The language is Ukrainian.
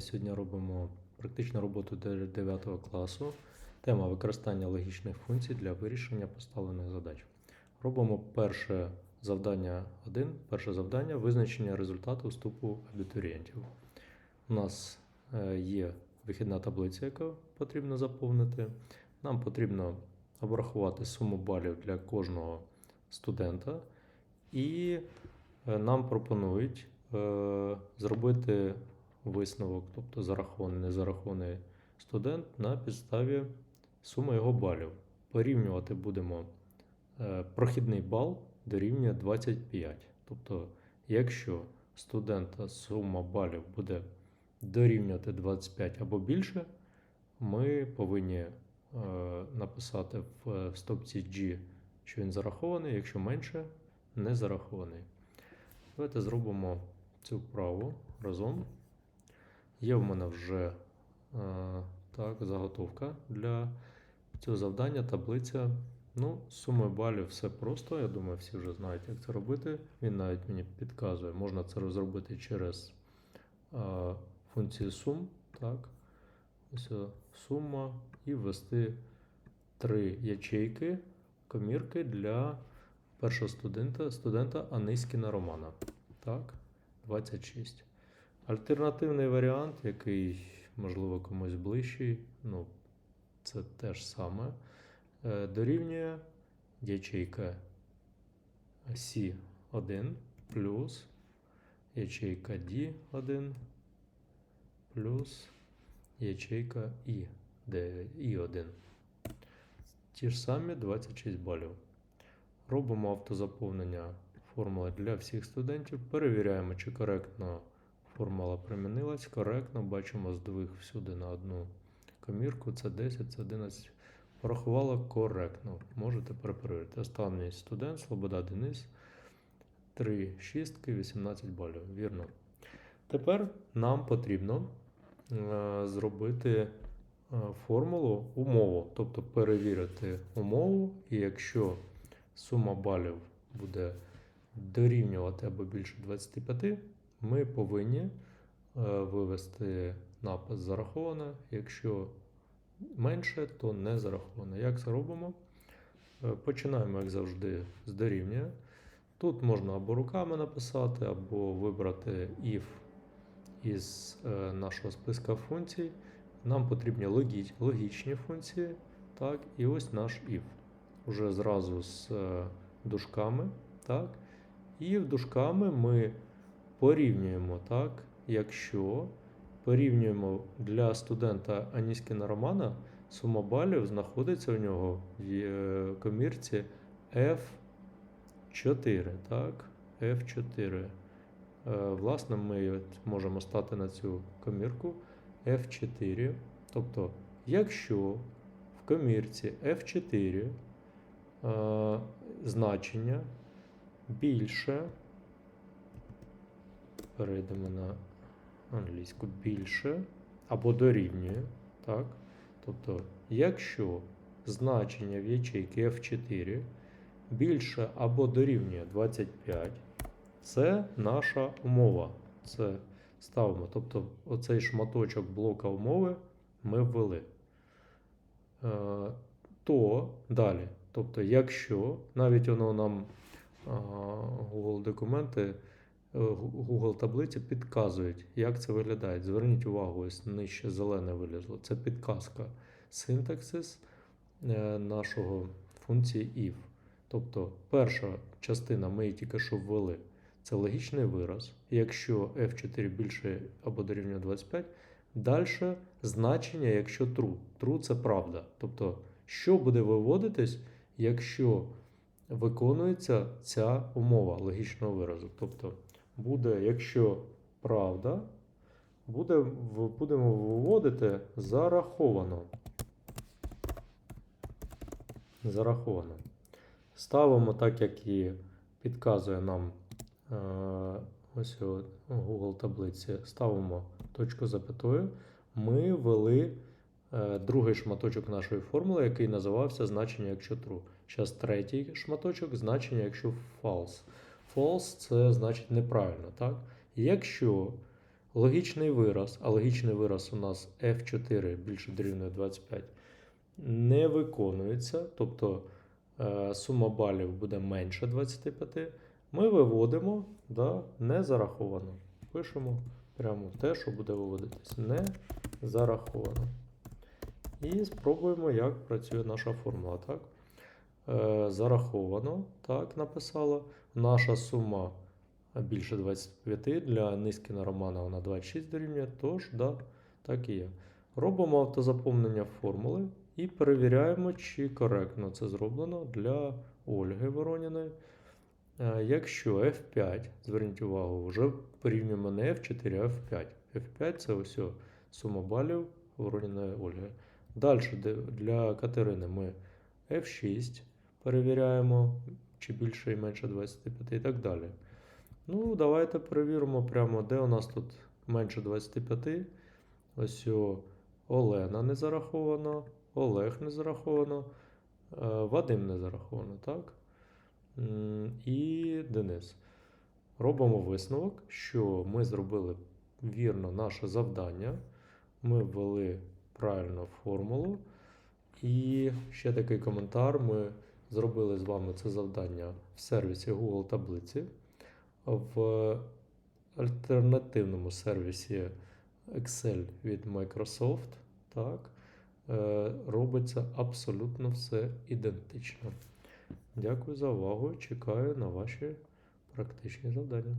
Сьогодні робимо практичну роботу для 9 класу. Тема використання логічних функцій для вирішення поставлених задач. Робимо перше завдання 1. Перше завдання визначення результату вступу абітурієнтів. У нас е, є вихідна таблиця, яку потрібно заповнити. Нам потрібно обрахувати суму балів для кожного студента, і е, нам пропонують е, зробити висновок, тобто зарахований, не зарахований студент на підставі суми його балів. Порівнювати будемо е, прохідний бал дорівнює 25. Тобто, якщо студента сума балів буде дорівнювати 25 або більше, ми повинні е, написати в е, стопці G, що він зарахований, якщо менше, не зарахований. Давайте зробимо цю вправу разом. Є в мене вже е, так, заготовка для цього завдання, таблиця. Ну, сумою балів все просто. Я думаю, всі вже знають, як це робити. Він навіть мені підказує, можна це зробити через е, функцію сум. Так. Ось е, сума і ввести три ячейки, комірки для першого студента, студента Аниськіна Романа. Так, 26. Альтернативний варіант, який, можливо, комусь ближчий, ну, це те ж саме, е, дорівнює ячейка C1 плюс ячейка D1 плюс ячейка I, I1. Ті ж самі 26 балів. Робимо автозаповнення формули для всіх студентів. Перевіряємо, чи коректно формула примінилась. Коректно. Бачимо здвиг всюди на одну комірку. Це 10, це 11. Порахувала коректно. Можете перепровірити. Останній студент, Слобода Денис. 3 шістки, 18 балів. Вірно. Тепер нам потрібно е, зробити е, формулу умову, тобто перевірити умову, і якщо сума балів буде дорівнювати або більше 25, ми повинні е, вивести напис зараховано. Якщо менше, то не зараховано. Як це робимо? Е, Починаємо, як завжди, з дорівнює. Тут можна або руками написати, або вибрати if із е, нашого списка функцій. Нам потрібні логічні функції. Так, і ось наш if. Уже зразу з дужками. Так. І в дужками ми порівнюємо, так, якщо порівнюємо для студента Аніськіна Романа, сума балів знаходиться у нього в е, комірці F4. Так, F4. Е, Власне, ми можемо стати на цю комірку F4. Тобто, якщо в комірці F4 е, значення більше, перейдемо на англійську більше або дорівнює, так? Тобто, якщо значення в ячейки F4 більше або дорівнює 25, це наша умова. Це ставимо. Тобто, оцей шматочок блока умови ми ввели. Е, то далі. Тобто, якщо навіть воно нам а, Google документи, е, Google таблиці підказують, як це виглядає. Зверніть увагу, ось нижче зелене вилізло. Це підказка синтаксис е, нашого функції if. Тобто перша частина ми її тільки що ввели. Це логічний вираз. Якщо F4 більше або дорівнює 25, далі значення, якщо true. True це правда. Тобто, що буде виводитись, якщо виконується ця умова логічного виразу. Тобто, буде, якщо правда, буде, будемо виводити зараховано. Зараховано. Ставимо так, як і підказує нам е, ось у Google таблиці. Ставимо точку запятою. Ми ввели е, другий шматочок нашої формули, який називався значення, якщо true. Зараз третій шматочок значення, якщо false. False це значить неправильно. Так? Якщо Логічний вираз, а логічний вираз у нас F4 більше дорівнює 25, не виконується, тобто е, сума балів буде менше 25. Ми виводимо, да, не зараховано. Пишемо прямо те, що буде виводитись. Не зараховано. І спробуємо, як працює наша формула. Так? Е, зараховано, так, написала. Наша сума більше 25 для Низькіна Романа вона 26 дорівнює, тож да, так і є. Робимо автозаповнення формули і перевіряємо, чи коректно це зроблено для Ольги Вороніної. Е, Якщо F5, зверніть увагу, вже порівнюємо не F4, а F5. F5 це ось сума балів Вороніної Ольги. Далі для Катерини ми F6 перевіряємо, чи більше і менше 25 і так далі. Ну, давайте перевіримо прямо, де у нас тут менше 25. Ось о, Олена не зараховано, Олег не зараховано, е, Вадим не зараховано, так? І Денис. Робимо висновок, що ми зробили вірно наше завдання. Ми ввели правильно формулу. І ще такий коментар. Ми зробили з вами це завдання в сервісі Google таблиці. В альтернативному сервісі Excel від Microsoft. Так, е, робиться абсолютно все ідентично. Дякую за увагу. Чекаю на ваші практичні завдання.